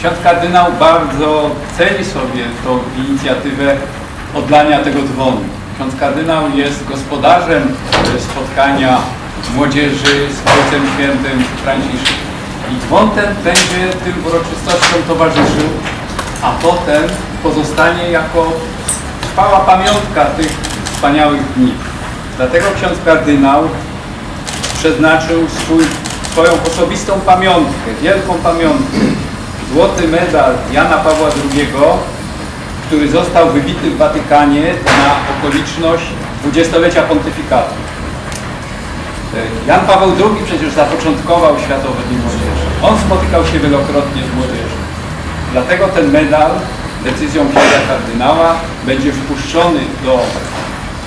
ksiądz kardynał bardzo ceni sobie tą inicjatywę odlania tego dzwonu. Ksiądz kardynał jest gospodarzem e, spotkania młodzieży z Ojcem Świętym Franciszkiem. I dzwon ten będzie tym uroczystościom towarzyszył, a potem pozostanie jako trwała pamiątka tych wspaniałych dni. Dlatego ksiądz kardynał przeznaczył swój, swoją osobistą pamiątkę, wielką pamiątkę, złoty medal Jana Pawła II, który został wybity w Watykanie na okoliczność dwudziestolecia pontyfikatu. Jan Paweł II przecież zapoczątkował Światowe Dni Młodzieży. On spotykał się wielokrotnie z młodzieżą. Dlatego ten medal decyzją księdza kardynała będzie wpuszczony do,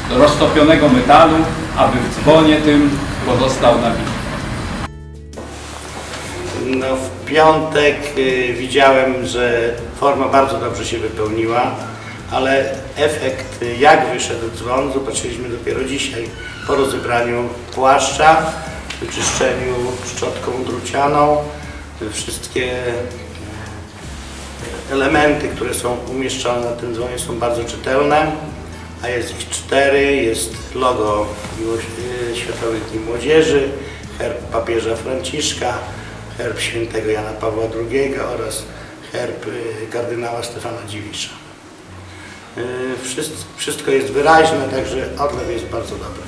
do roztopionego metalu, aby w dzwonie tym pozostał na wieki. No, w piątek y, widziałem, że forma bardzo dobrze się wypełniła, ale efekt, y, jak wyszedł dzwon, zobaczyliśmy dopiero dzisiaj po rozebraniu płaszcza, wyczyszczeniu szczotką drucianą. Y, Wszystkie elementy, które są umieszczone na tym dzwonie są bardzo czytelne, a jest ich cztery. Jest logo Światowych Dni Młodzieży, herb papieża Franciszka, herb świętego Jana Pawła II oraz herb y, kardynała Stefana Dziwisza. Y, Wszystko, jest wyraźne, także odlew jest bardzo dobry.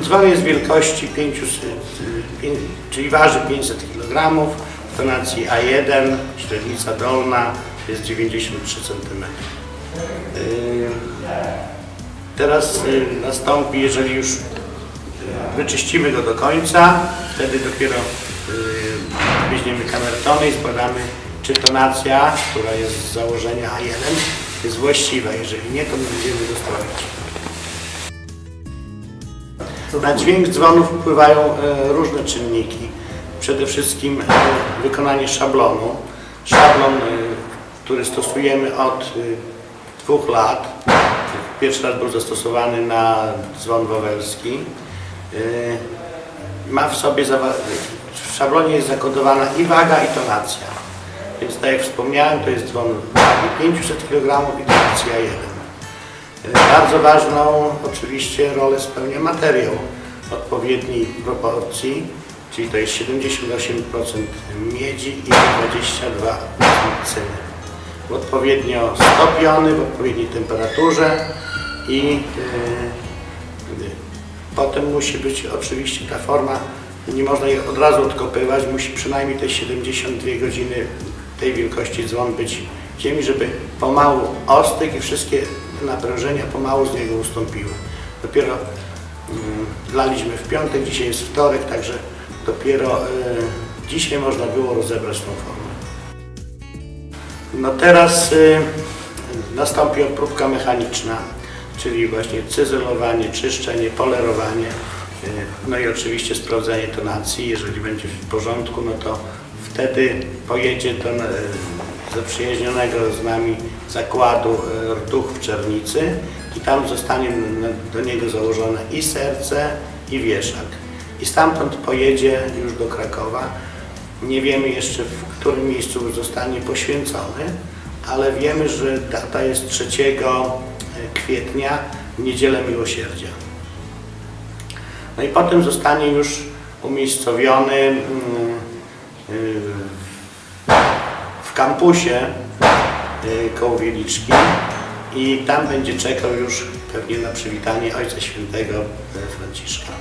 Dzwon jest wielkości 500, y, czyli waży 500 kg, w tonacji A1, średnica dolna jest 93 cm. Teraz nastąpi, jeżeli już wyczyścimy go do końca, wtedy dopiero y, weźmiemy kamertony i zbadamy, czy tonacja, która jest z założenia A1 jest właściwa. Jeżeli nie, to będziemy dostawiać. Na dźwięk dzwonów wpływają e, różne czynniki. Przede wszystkim e, wykonanie szablonu. Szablon, e, który stosujemy od dwóch lat. Pierwszy raz był zastosowany na dzwon wawelski. E, Ma w sobie, w szablonie jest zakodowana i waga, i tonacja. Więc tak jak wspomniałem, to jest dzwon wagi 500 kg i tonacja 1. Bardzo ważną oczywiście rolę spełnia materiał odpowiedniej proporcji, czyli to jest 78% miedzi i 22% cyny. Odpowiednio stopiony, w odpowiedniej temperaturze i yy, potem musi być oczywiście ta forma, nie można jej od razu odkopywać, musi przynajmniej te 72 godziny tej wielkości dzwon być ziemi, żeby pomału ostygł i wszystkie naprężenia pomału z niego ustąpiły. Dopiero mm, laliśmy w piątek, dzisiaj jest wtorek, także dopiero y, dzisiaj można było rozebrać tą formę. No teraz y, nastąpi obróbka mechaniczna, czyli właśnie cyzelowanie, czyszczenie, polerowanie, y, no i oczywiście sprawdzenie tonacji. Jeżeli będzie w porządku, no to wtedy pojedzie do y, zaprzyjaźnionego z nami zakładu y, Rtuch w Czernicy i tam zostanie do niego założone i serce, i wieszak. I stamtąd pojedzie już do Krakowa. Nie wiemy jeszcze, w którym miejscu zostanie poświęcony, ale wiemy, że data jest 3 kwietnia, w Niedzielę Miłosierdzia. No i potem zostanie już umiejscowiony mm, y, w kampusie y, koło Wieliczki i tam będzie czekał już pewnie na przywitanie Ojca Świętego y, Franciszka.